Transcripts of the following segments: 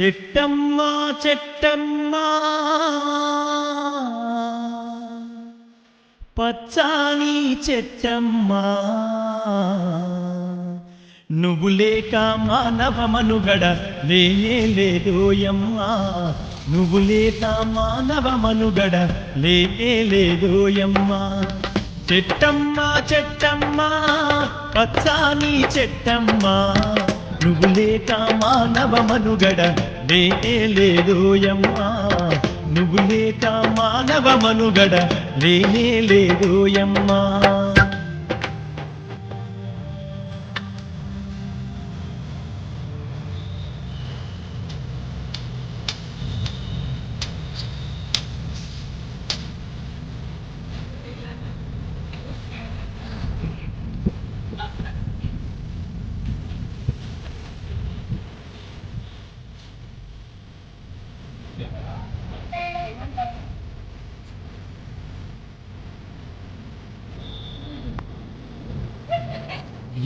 చెట్టమ్మా చెట్టమ్మా. పచ్చాని చెట్టమ్మా. నువ్వు లేక మానవ మనుగడ లేనే లేదోయమ్మా నువ్వు లేక మానవ మనుగడ లేనే లేదోయమ్మా చెట్టమ్మా చెట్టమ్మా పచ్చాని చెట్టమ్మా. నువ్వు లేక మానవ మనుగడ లేనే లేదోయమ్మా నువ్వు లేక మానవ మనుగడ లేనే లేదోయమ్మా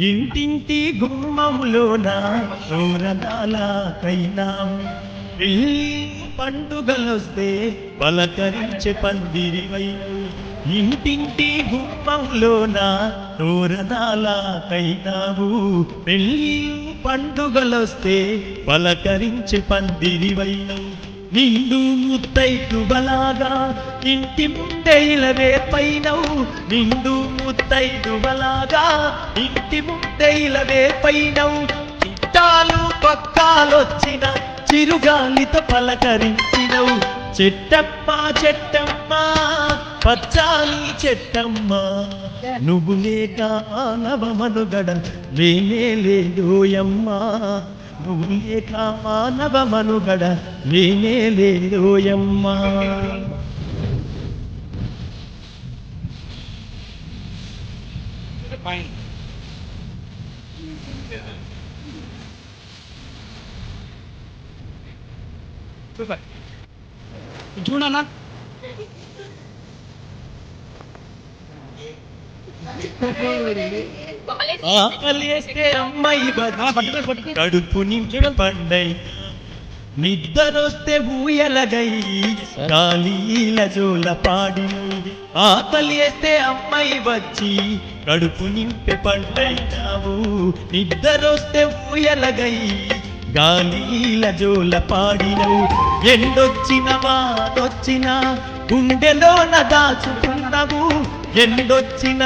ఇంటింటి గుమ్మములోన ఊరదాలకైనాం పండుగలొస్తే పలకరించే పందిరివై. ఇంటింటి గుమ్మంలోన ఊరదాలకైనావు పెళ్ళి పండుగలొస్తే పలకరించే పందిరివైనవు నిండు ముత్తైదు బలాగా ఇంటి ముందే ఇలవే పైనవు. నిండు ముత్తైదు బలాగా ఇంటి ముందే ఇలవే పైనవు. చిట్టాలు పక్కాలొచ్చిన చిరుగాలితో పలకరించినవు. చెట్టమ్మ చెట్టమ్మ పచ్చాలి చెట్టమ్మ. నువ్వు లేక నవమనుగడ లేనే లేదోయమ్మా. నువ్వు లేక మానవ మనుగడ లేనే లేదోయమ్మా చూడన్నా ఆకలేస్తే అమ్మాయి కడుపు పండై. నిద్రొస్తే ఊయలగై. గాలీల జోల పాడి ఆకలేస్తే అమ్మాయి వచ్చి కడుపు నింపే పండైనావు. నిద్రొస్తే ఊయలగై. గాలీల జోల పాడినవు ఎండొచ్చిన వానొచ్చిన గుండెలోన దాచుకున్నవు. ఎండొచ్చిన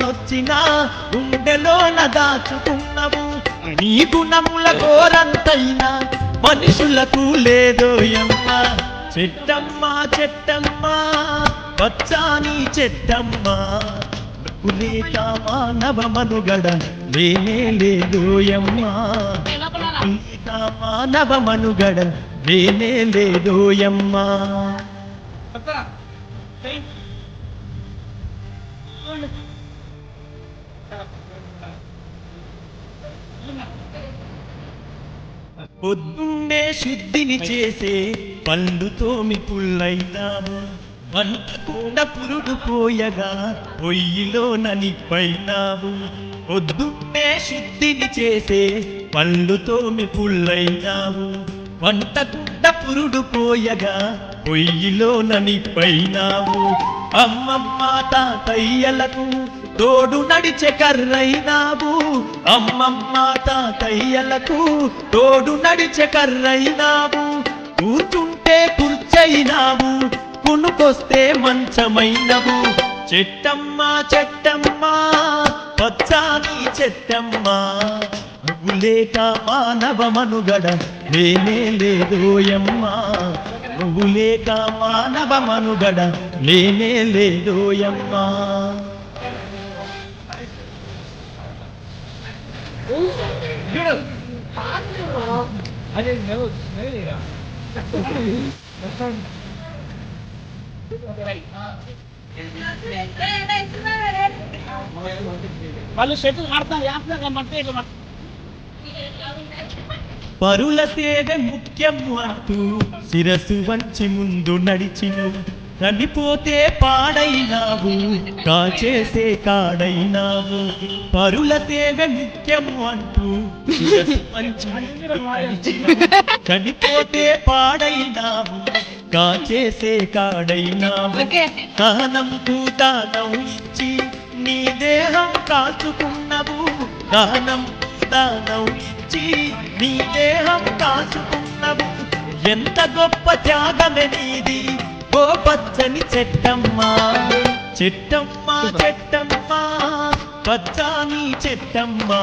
నొచ్చినా గుండెలోన దాచుకున్నవు. నీ గుణముల కోరంతైనా మనుషులకు లేదోయమ్మా చెట్టమ్మ చెట్టమ్మా వచ్చాని చెట్టమ్మా. లేక మానవ మనుగడ లేనే లేదోయమ్మా లేక మానవ మనుగడ లేనే లేదోయమ్మా పొద్దున్నే శుద్ధిని చేసే పళ్ళుతోమి వంట వంటకుండా పురుడు పోయగా పొయ్యిలో ననిపైనావు పొద్దున్నే శుద్ధిని చేసే పళ్ళుతోమి పుల్లైనావు వంటకుండ పురుడు పోయగా పొయ్యిలో ననిపైనావు అమ్మమ్మ తాతయ్యలకు తోడు నడిచే కర్రైనావు అమ్మమ్మ తాతయ్యలకు తోడు నడిచే కర్రైనావు. కూర్చుంటే కుర్చైనావు కునుకొస్తే మంచమైనవు. చెట్టమ్మ చెట్టమ్మ పచ్చాని చెట్టమ్మ. నువ్వు లేక మానవ మనుగడ లేనే లేదోయమ్మా నువ్వు లేక మానవ మనుగడ లేనే లేదోయమ్మా అదే నువ్వు నువ్వు వాళ్ళు షెటిల్ ఆడతాం యాప్లో మంటే ఇట్లా పరుల సేవ ముఖ్యం అంటూ శిరసు వంచి ముందు నడిచిను చనిపోతే పాడైనావు కాచేసే కాడైనావు. పరుల తేగ నిత్యము అంటూ చనిపోతే పాడైనావు కాచేసే కాడైనావు. దానం దానం ఇచ్చి నీ దేహం కాచుకున్నవు. దానం దానం ఇచ్చి నీ దేహం కాచుకున్నవు. ఎంత గొప్ప త్యాగమే నీది. ఓ పచ్చని చెట్టమ్మా చెట్టమ్మా చెట్టమ్మా పచ్చాని చెట్టమ్మా.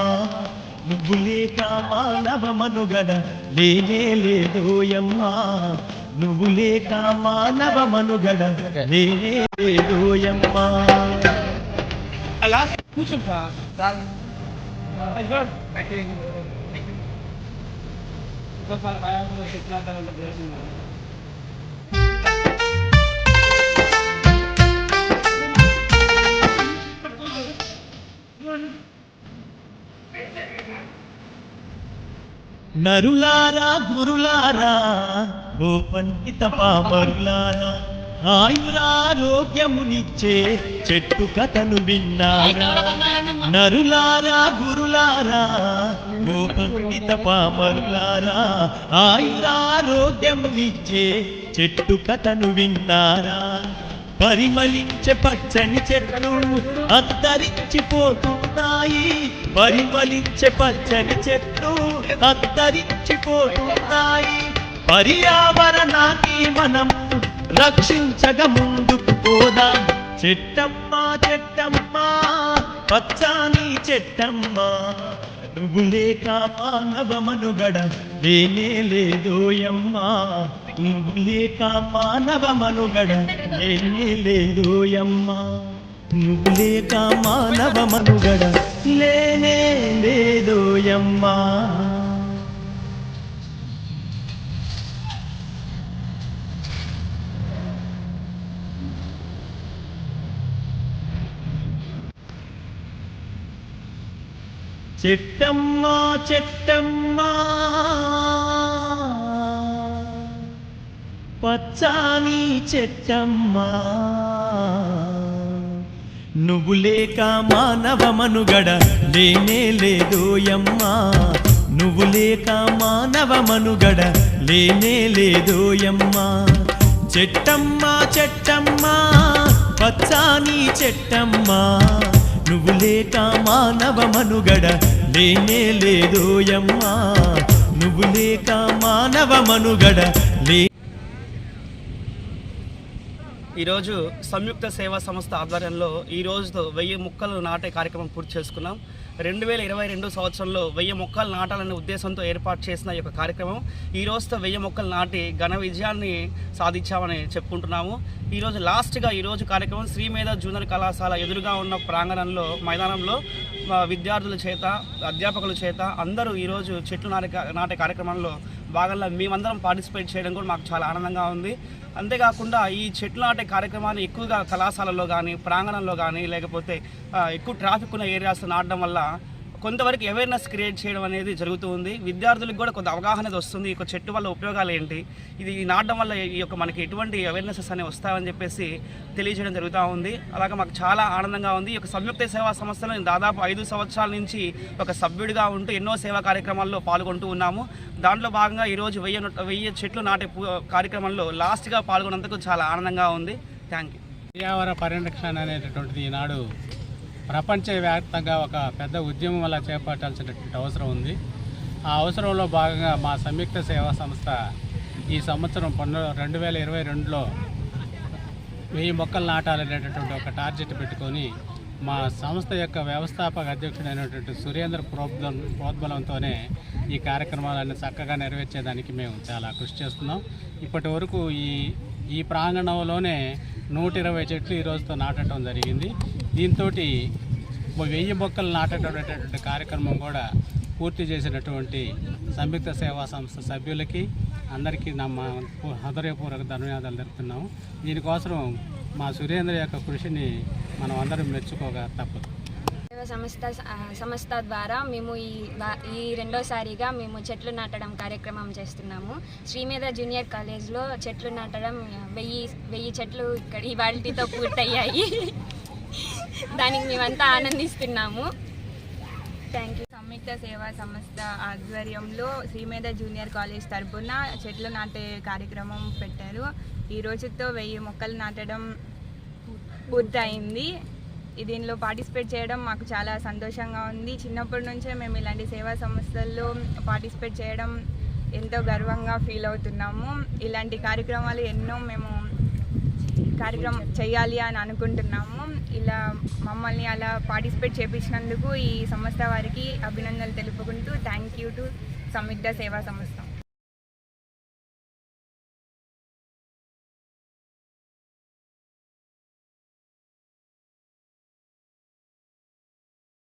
నువ్వు లేక మానవ మనుగడ లేనే లేదోయమ్మా నువ్వు లేక మానవ మనుగడ లేనే లేదోయమ్మా అలా? కూర్చుంటా. కూర్చోపా నరులారా గురులారా ఓ పండిత పామరులారా ఆయురారోగ్యమునిచ్చే చెట్టు కథను విన్నారా? నరులారా గురులారా ఓ పండిత పామరులారా ఆయురారోగ్యమునిచ్చే చెట్టు కథను విన్నారా? పరిమళించే పచ్చని చెట్లు అంతరించిపోతున్నాయి. పరిమళించే పచ్చని చెట్లు అంతరించిపోతున్నాయి. పర్యావరణాన్ని మనం రక్షించక ముందుకు పోదాం. చెట్టమ్మా చెట్టమ్మా పచ్చాని చెట్టమ్మా. నువ్వు లేక మానవ మనుగడ లేనే లేదోయమ్మా నువ్వు లేక మానవ మనుగడ లేనే లేదోయమ్మా నువ్వు లేక మానవ లేనే లేదోయమ్మా చెట్టమ్మా చెట్టమ్మా. పచ్చాని చెట్టమ్మా. నువ్వు లేక మానవ మనుగడ లేనే లేదోయమ్మా నువ్వు లేక మానవ మనుగడ లేనే లేదోయమ్మా చెట్టమ్మా చెట్టమ్మా. పచ్చాని చెట్టమ్మా. నువ్వు లేక మానవ మనుగడ లేనే లేదోయమ్మా నువ్వు లేక మానవ మనుగడ లే ఈరోజు సంయుక్త సేవా సంస్థ ఆధ్వర్యంలో ఈ రోజుతో వెయ్యి మొక్కలు నాటే కార్యక్రమం పూర్తి చేసుకున్నాం. రెండు వేల ఇరవై రెండు సంవత్సరంలో వెయ్యి మొక్కలు నాటాలనే ఉద్దేశంతో ఏర్పాటు చేసిన ఈ యొక్క కార్యక్రమం. ఈ రోజుతో వెయ్యి మొక్కలు నాటి ఘన విజయాన్ని సాధించామని చెప్పుకుంటున్నాము. ఈరోజు లాస్ట్గా ఈరోజు కార్యక్రమం శ్రీమేధ జూనియర్ కళాశాల ఎదురుగా ఉన్న ప్రాంగణంలో మైదానంలో విద్యార్థుల చేత అధ్యాపకుల చేత అందరూ ఈరోజు చెట్లు నాటే కా- నాటే కార్యక్రమంలో భాగంగా మేమందరం పార్టిసిపేట్ చేయడం కూడా మాకు చాలా ఆనందంగా ఉంది. అంతేకాకుండా ఈ చెట్లు నాటే కార్యక్రమాన్ని ఎక్కువగా కళాశాలల్లో కానీ ప్రాంగణంలో కానీ లేకపోతే ఎక్కువ ట్రాఫిక్ ఉన్న ఏరియాస్ నాటడం వల్ల కొంతవరకు అవేర్నెస్ క్రియేట్ చేయడం అనేది జరుగుతూ ఉంది. విద్యార్థులకు కూడా కొంత అవగాహన వస్తుంది. ఈ చెట్టు వల్ల ఉపయోగాలు ఏంటి? ఇది నాటడం వల్ల ఈ యొక్క మనకి ఎటువంటి అవేర్నెసెస్ అనేవి వస్తాయని చెప్పేసి తెలియజేయడం జరుగుతూ ఉంది. అలాగే మాకు చాలా ఆనందంగా ఉంది. ఈ యొక్క సంయుక్త సేవా సంస్థలో నేను దాదాపు ఐదు సంవత్సరాల నుంచి ఒక సభ్యుడిగా ఉంటూ ఎన్నో సేవా కార్యక్రమాల్లో పాల్గొంటూ ఉన్నాము. దాంట్లో భాగంగా ఈరోజు వెయ్యి వెయ్యి చెట్లు నాటే కార్యక్రమంలో లాస్ట్గా పాల్గొన్నందుకు చాలా ఆనందంగా ఉంది. థ్యాంక్ యూ పర్యావరణ పరిరక్షణ అనేటటువంటిది ఈనాడు ప్రపంచవ్యాప్తంగా ఒక పెద్ద ఉద్యమం వల్ల చేపట్టాల్సినటువంటి అవసరం ఉంది. ఆ అవసరంలో భాగంగా మా సంయుక్త సేవా సంస్థ ఈ సంవత్సరం పన్ను రెండు వేల ఇరవై రెండులో వెయ్యి మొక్కలు నాటాలనేటటువంటి ఒక టార్గెట్ పెట్టుకొని మా సంస్థ యొక్క వ్యవస్థాపక అధ్యక్షుడైనటువంటి సురేంద్ర ప్రోద్బలం ప్రోద్బలంతోనే ఈ కార్యక్రమాలన్నీ చక్కగా నెరవేర్చేదానికి మేము చాలా కృషి చేస్తున్నాం. ఇప్పటి వరకు ఈ ఈ ప్రాంగణంలోనే నూట ఇరవై చెట్లు ఈరోజుతో నాటడం జరిగింది. దీంతో వెయ్యి మొక్కలు నాటడం కార్యక్రమం కూడా పూర్తి చేసినటువంటి సంయుక్త సేవా సంస్థ సభ్యులకి అందరికీ నా మా హృదయపూర్వక ధన్యవాదాలు తెలుపుతున్నాము. దీనికోసం మా సురేంద్ర యొక్క కృషిని మనం అందరం మెచ్చుకోగా తప్పదు. సంస్థ సంస్థ ద్వారా మేము ఈ ఈ రెండోసారిగా మేము చెట్లు నాటడం కార్యక్రమం చేస్తున్నాము. శ్రీమేధ జూనియర్ కాలేజ్లో చెట్లు నాటడం వెయ్యి వెయ్యి చెట్లు ఇక్కడ ఇవాళతో పూర్తయ్యాయి. దానికి మేమంతా ఆనందిస్తున్నాము. థ్యాంక్ యూ సంయుక్త సేవా సంస్థ ఆధ్వర్యంలో శ్రీమేధ జూనియర్ కాలేజ్ తరఫున చెట్లు నాటే కార్యక్రమం పెట్టారు. ఈ రోజుతో వెయ్యి మొక్కలు నాటడం పూర్తయింది. దీనిలో పార్టిసిపేట్ చేయడం మాకు చాలా సంతోషంగా ఉంది. చిన్నప్పటి నుంచే మేము ఇలాంటి సేవా సంస్థల్లో పార్టిసిపేట్ చేయడం ఎంతో గర్వంగా ఫీల్ అవుతున్నాము. ఇలాంటి కార్యక్రమాలు ఎన్నో మేము కార్యక్రమం చేయాలి అని అనుకుంటున్నాము. ఇలా మమ్మల్ని అలా పార్టిసిపేట్ చేపించినందుకు ఈ సంస్థ వారికి అభినందనలు తెలుపుకుంటూ థ్యాంక్ యూ టు సంయుక్త సేవా సంస్థ.